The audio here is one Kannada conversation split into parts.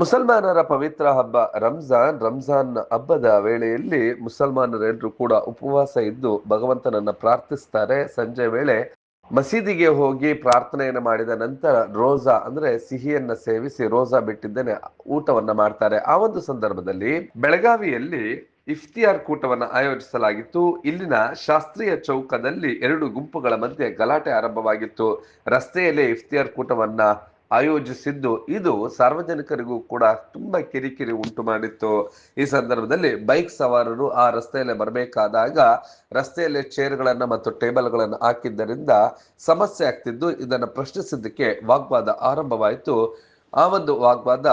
ಮುಸಲ್ಮಾನರ ಪವಿತ್ರ ಹಬ್ಬ ರಂಜಾನ್. ರಂಜಾನ್ ಹಬ್ಬದ ವೇಳೆಯಲ್ಲಿ ಮುಸಲ್ಮಾನರೆಲ್ಲರೂ ಕೂಡ ಉಪವಾಸ ಇದ್ದು ಭಗವಂತನನ್ನ ಪ್ರಾರ್ಥಿಸ್ತಾರೆ. ಸಂಜೆ ವೇಳೆ ಮಸೀದಿಗೆ ಹೋಗಿ ಪ್ರಾರ್ಥನೆಯನ್ನು ಮಾಡಿದ ನಂತರ ರೋಜಾ ಅಂದ್ರೆ ಸಿಹಿಯನ್ನ ಸೇವಿಸಿ ರೋಜಾ ಬಿಟ್ಟಿದ್ದೇನೆ ಊಟವನ್ನ ಮಾಡ್ತಾರೆ. ಆ ಒಂದು ಸಂದರ್ಭದಲ್ಲಿ ಬೆಳಗಾವಿಯಲ್ಲಿ ಇಫ್ತಿಯಾರ್ ಕೂಟವನ್ನ ಆಯೋಜಿಸಲಾಗಿತ್ತು. ಇಲ್ಲಿನ ಶಾಸ್ತ್ರೀಯ ಚೌಕದಲ್ಲಿ ಎರಡು ಗುಂಪುಗಳ ಮಧ್ಯೆ ಗಲಾಟೆ ಆರಂಭವಾಗಿತ್ತು. ರಸ್ತೆಯಲ್ಲೇ ಇಫ್ತಿಯಾರ್ ಕೂಟವನ್ನ ಆಯೋಜಿಸಿದ್ದು. ಇದು ಸಾರ್ವಜನಿಕರಿಗೂ ಕೂಡ ತುಂಬಾ ಕಿರಿಕಿರಿ ಉಂಟು ಮಾಡಿತ್ತು. ಈ ಸಂದರ್ಭದಲ್ಲಿ ಬೈಕ್ ಸವಾರರು ಆ ರಸ್ತೆಯಲ್ಲೇ ಬರಬೇಕಾದಾಗ ರಸ್ತೆಯಲ್ಲೇ ಚೇರ್ಗಳನ್ನು ಮತ್ತು ಟೇಬಲ್ಗಳನ್ನು ಹಾಕಿದ್ದರಿಂದ ಸಮಸ್ಯೆ ಆಗ್ತಿದ್ದು. ಇದನ್ನು ಪ್ರಶ್ನಿಸಿದ್ದಕ್ಕೆ ವಾಗ್ವಾದ ಆರಂಭವಾಯಿತು. ಆ ಒಂದು ವಾಗ್ವಾದ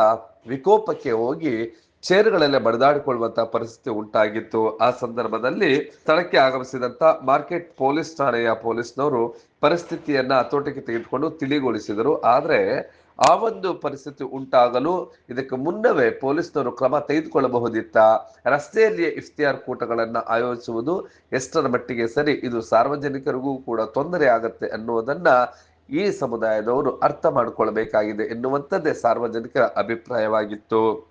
ವಿಕೋಪಕ್ಕೆ ಹೋಗಿ ಚೇರ್ಗಳಲ್ಲೇ ಬಡಿದಾಡಿಕೊಳ್ಳುವಂತಹ ಪರಿಸ್ಥಿತಿ ಉಂಟಾಗಿತ್ತು. ಆ ಸಂದರ್ಭದಲ್ಲಿ ಸ್ಥಳಕ್ಕೆ ಆಗಮಿಸಿದಂತ ಮಾರ್ಕೆಟ್ ಪೊಲೀಸ್ ಠಾಣೆಯ ಪೊಲೀಸ್ನವರು ಪರಿಸ್ಥಿತಿಯನ್ನ ಹತೋಟಿಗೆ ತೆಗೆದುಕೊಂಡು ತಿಳಿಗೊಳಿಸಿದರು. ಆದರೆ ಆ ಒಂದು ಪರಿಸ್ಥಿತಿ ಉಂಟಾಗಲು ಇದಕ್ಕೆ ಮುನ್ನವೇ ಪೊಲೀಸ್ನವರು ಕ್ರಮ ತೆಗೆದುಕೊಳ್ಳಬಹುದಿತ್ತ? ರಸ್ತೆಯಲ್ಲಿಯೇ ಇಫ್ತಿಯಾರ್ ಕೂಟಗಳನ್ನ ಆಯೋಜಿಸುವುದು ಎಷ್ಟರ ಮಟ್ಟಿಗೆ ಸರಿ? ಇದು ಸಾರ್ವಜನಿಕರಿಗೂ ಕೂಡ ತೊಂದರೆ ಆಗತ್ತೆ ಅನ್ನುವುದನ್ನ ಈ ಸಮುದಾಯದವರು ಅರ್ಥ ಮಾಡಿಕೊಳ್ಳಬೇಕಾಗಿದೆ ಎನ್ನುವಂಥದ್ದೇ ಸಾರ್ವಜನಿಕರ ಅಭಿಪ್ರಾಯವಾಗಿತ್ತು.